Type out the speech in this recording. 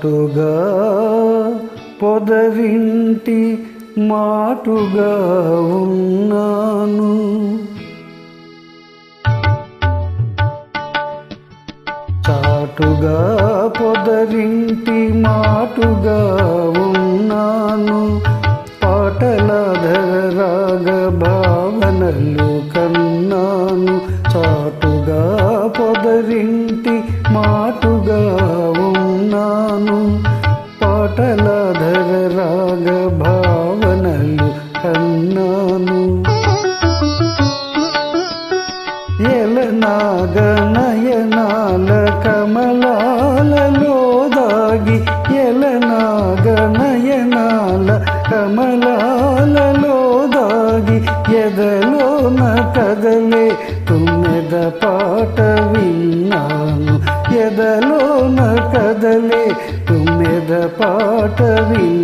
చాటుగా పొదవింటి మాటుగా ఉన్నాను. చాటుగా పొదరింటి మాటుగా పాటలాధర రాగ భావనలు కన్నాను. ఎలనాగనయనాల కమలాలలో దాగి ఎలనాగనయనాల కమలాలలో దాగి ఎదలోన కదలే తుమ్మెద పాట విన్నాను. ఎదలోన కదలే తుమ్మెద పాట విన్నాను